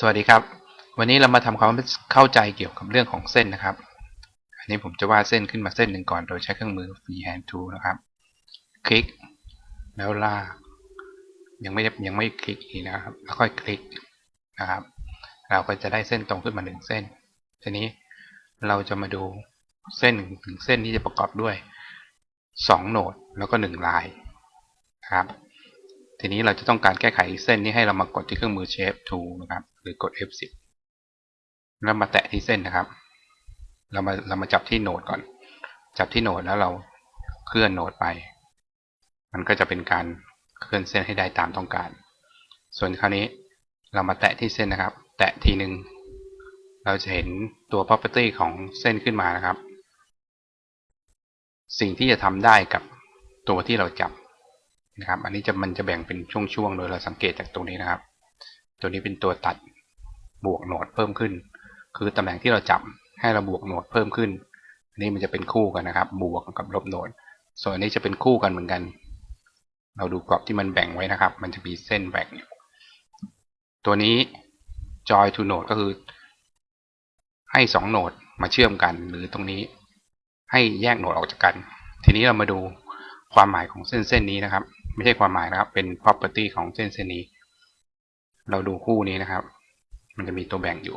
สวัสดีครับ วันนี้เรามาทำความเข้าใจเกี่ยวกับเรื่องของเส้นนะครับ อันนี้ผมจะวาดเส้นขึ้นมาเส้นหนึ่งก่อนโดยใช้เครื่องมือ freehand tool นะครับ คลิก แล้วลาก ยังไม่ยังไม่คลิกอีกนะครับ แล้วค่อยคลิกนะครับ เราก็จะได้เส้นตรงขึ้นมาหนึ่งเส้น ทีนี้เราจะมาดูเส้นถึงเส้นที่จะประกอบด้วยสองโหนดแล้วก็หนึ่งลายนะครับ ทีนี้เราจะต้องการแก้ไขเส้นนี้ให้เรามากดที่เครื่องมือ Shape Tool นะครับ รือกด F10 แล้วมาแตะที่เส้นนะครับ เรามาเรามาจับที่โหนดก่อน จับที่โหนดแล้วเราเคลื่อนโหนดไป มันก็จะเป็นการเคลื่อนเส้นให้ได้ตามต้องการ ส่วนคราวนี้เรามาแตะที่เส้นนะครับ แตะทีหนึ่งเราจะเห็นตัว property ของเส้นขึ้นมานะครับ สิ่งที่จะทำได้กับตัวที่เราจับนะครับ อันนี้จะมันจะแบ่งเป็นช่วงๆ โดยเราสังเกตจากตรงนี้นะครับ ตัวนี้เป็นตัวตัด บวกโหนดเพิ่มขึ้น คือตำแหน่งที่เราจับให้เราบวกโหนดเพิ่มขึ้นอันนี้มันจะเป็นคู่กันนะครับ บวกกับลบโหนด ส่วนอันนี้จะเป็นคู่กันเหมือนกัน เราดูกรอบที่มันแบ่งไว้นะครับ มันจะมีเส้นแบ่งตัวนี้ joy to node ก็คือ ให้สองโหนดมาเชื่อมกัน หรือตรงนี้ให้แยกโหนดออกจากกัน ทีนี้เรามาดูความหมายของเส้นเส้นนี้นะครับ ไม่ใช่ความหมายนะครับ เป็น property ของเส้นเส้นนี้ เราดูคู่นี้นะครับ มันจะมีตัวแบ่งอยู่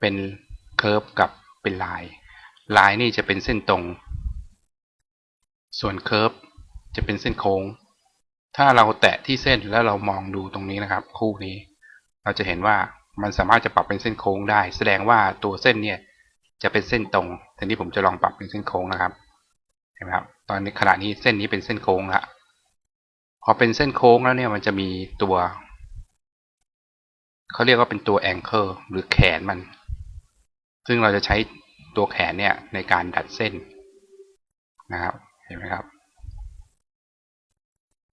เป็น curve กับเป็นลาย ลายนี่จะเป็นเส้นตรง ส่วน curve จะเป็นเส้นโค้ง ถ้าเราแตะที่เส้นแล้วเรามองดูตรงนี้นะครับ คู่นี้ เราจะเห็นว่ามันสามารถจะปรับเป็นเส้นโค้งได้ แสดงว่าตัวเส้นเนี่ยจะเป็นเส้นตรงทีนี้ผมจะลองปรับเป็นเส้นโค้งนะครับเห็นไหมครับ ตอนนี้ขณะนี้เส้นนี้เป็นเส้นโค้งละพอเป็นเส้นโค้งแล้วเนี่ยมันจะมีตัว เขาเรียกว่าเป็นตัวแองเกิลหรือแขนมัน ซึ่งเราจะใช้ตัวแขนเนี่ยในการดัดเส้นนะครับ เห็นไหมครับ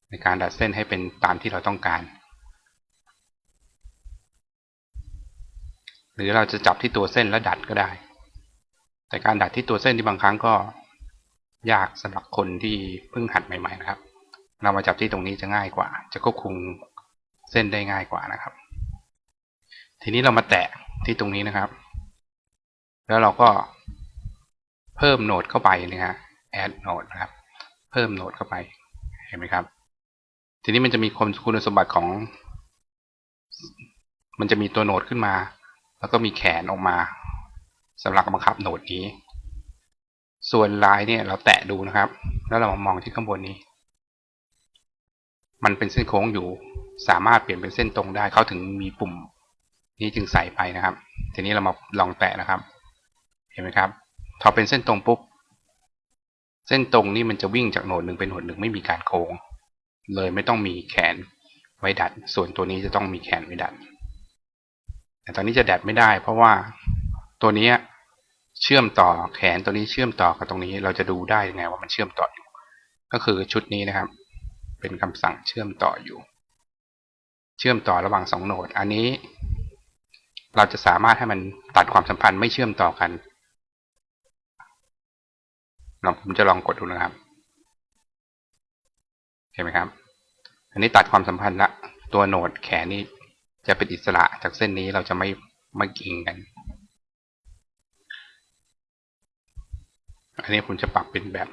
ในการดัดเส้นให้เป็นตามที่เราต้องการ หรือเราจะจับที่ตัวเส้นแล้วดัดก็ได้ แต่การดัดที่ตัวเส้นที่บางครั้งก็ยากสำหรับคนที่เพิ่งหัดใหม่ ๆ นะครับ เรามาจับที่ตรงนี้จะง่ายกว่า จะควบคุมเส้นได้ง่ายกว่านะครับ ทีนี้เรามาแตะที่ตรงนี้นะครับ แล้วเราก็เพิ่มโหนดเข้าไปนะฮะ add node นะครับ เพิ่มโหนดเข้าไป เห็นไหมครับ ทีนี้มันจะมีคุณสมบัติของ มันจะมีตัวโหนดขึ้นมา แล้วก็มีแขนออกมาสำหรับบังคับโหนดนี้ ส่วนลายเนี่ยเราแตะดูนะครับ แล้วเรามามองที่ข้างบนนี้ มันเป็นเส้นโค้งอยู่ สามารถเปลี่ยนเป็นเส้นตรงได้ เขาถึงมีปุ่ม นี้จึงใส่ไปนะครับ ทีนี้เรามาลองแตะนะครับ เห็นไหมครับ พอเป็นเส้นตรงปุ๊บ เส้นตรงนี่มันจะวิ่งจากโหนดหนึ่งเป็นโหนดหนึ่งไม่มีการโค้ง เลยไม่ต้องมีแขนไว้ดัด ส่วนตัวนี้จะต้องมีแขนไว้ดัด แต่ตอนนี้จะดัดไม่ได้ เพราะว่าตัวนี้เชื่อมต่อแขนตัวนี้เชื่อมต่อกับตรงนี้ เราจะดูได้ยังไงว่ามันเชื่อมต่ออยู่ ก็คือชุดนี้นะครับ เป็นคำสั่งเชื่อมต่ออยู่ เชื่อมต่อระหว่างสองโหนด อันนี้ เราจะสามารถให้มันตัดความสัมพันธ์ไม่เชื่อมต่อกันลองผมจะลองกดดูนะครับเห็นไหมครับ อันนี้ตัดความสัมพันธ์ละตัวโหนดแขนนี้จะเป็นอิสระจากเส้นนี้เราจะไม่ไม่กิงกัน อันนี้ผมจะปรับเป็นแบบ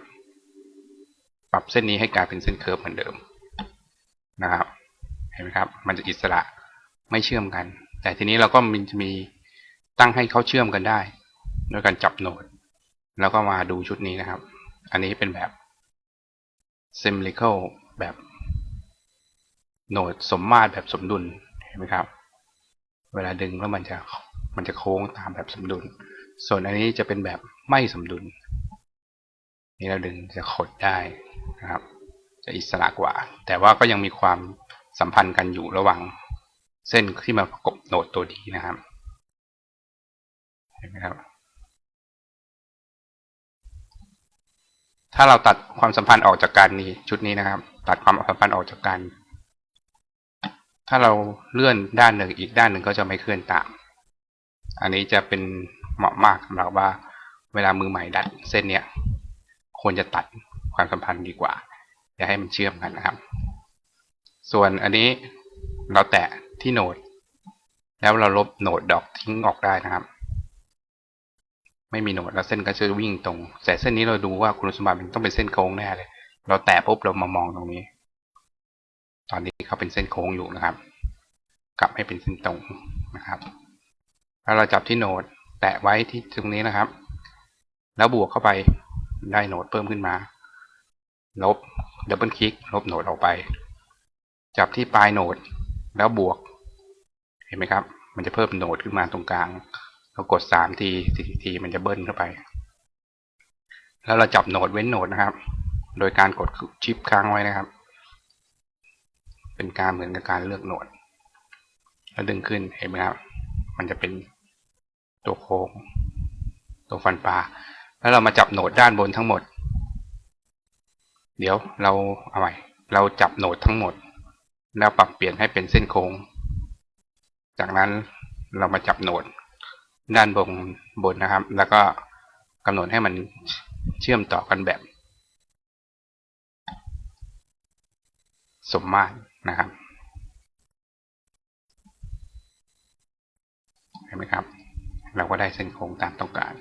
ปรับเส้นนี้ให้กลายเป็นเส้นเคิร์ฟเหมือนเดิมนะครับ เห็นไหมครับ มันจะอิสระไม่เชื่อมกัน แต่ทีนี้เราก็มีมีตั้งให้เขาเชื่อมกันได้ด้วยการจับโหนด แล้วก็มาดูชุดนี้นะครับ อันนี้เป็นแบบ symmetrical แบบโหนดสมมาตรแบบสมดุลเห็นไหมครับ เวลาดึงแล้วมันจะมันจะโค้งตามแบบสมดุล ส่วนอันนี้จะเป็นแบบไม่สมดุล นี่เราดึงจะขดได้นะครับ จะอิสระกว่า แต่ว่าก็ยังมีความสัมพันธ์กันอยู่ระหว่าง เส้นที่มาประกบโนดตัวดีนะครับเห็นไหมครับ ถ้าเราตัดความสัมพันธ์ออกจากกันนี้ชุดนี้นะครับ ตัดความสัมพันธ์ออกจากกัน ถ้าเราเลื่อนด้านหนึ่งอีกด้านหนึ่งก็จะไม่เคลื่อนตาม อันนี้จะเป็นเหมาะมากสำหรับว่าเวลามือใหม่ดัดเส้นเนี้ยควรจะตัดความสัมพันธ์ดีกว่าอย่าให้มันเชื่อมกันนะครับ ส่วนอันนี้เราแตะ ที่โหนด แล้วเราลบโหนดดอกทิ้งออกได้นะครับ ไม่มีโหนดแล้วเส้นก็จะวิ่งตรง แต่เส้นนี้เราดูว่าคุณสมบัติมันต้องเป็นเส้นโค้งแน่เลย เราแตะปุ๊บเรามามองตรงนี้ ตอนนี้เขาเป็นเส้นโค้งอยู่นะครับ กลับให้เป็นเส้นตรงนะครับ แล้วเราจับที่โหนดแตะไว้ที่ตรงนี้นะครับ แล้วบวกเข้าไปได้โหนดเพิ่มขึ้นมา ลบดับเบิลคลิกลบโหนดออกไป จับที่ปลายโหนด แล้วบวก ห็นไหมครับ มันจะเพิ่มโหนดขึ้นมาตรงกลาง เรากดสามทีสี่ทีมันจะเบิ้ลเข้าไป แล้วเราจับโหนดเว้นโหนดนะครับ โดยการกดชิปค้างไว้นะครับ เป็นการเหมือนกับการเลือกโหนด แล้วดึงขึ้นเห็นไหมครับ มันจะเป็นตัวโค้ง ตัวฟันปลา แล้วเรามาจับโหนดด้านบนทั้งหมด เดี๋ยวเราเอาใหม่เราจับโหนดทั้งหมด แล้วปรับเปลี่ยนให้เป็นเส้นโค้ง จากนั้นเรามาจับโหนดด้านบนบนนะครับ แล้วก็กำหนดให้มันเชื่อมต่อกันแบบ สมมาตรนะครับเห็นไหมครับ เราก็ได้เส้นโค้งตามต้องการ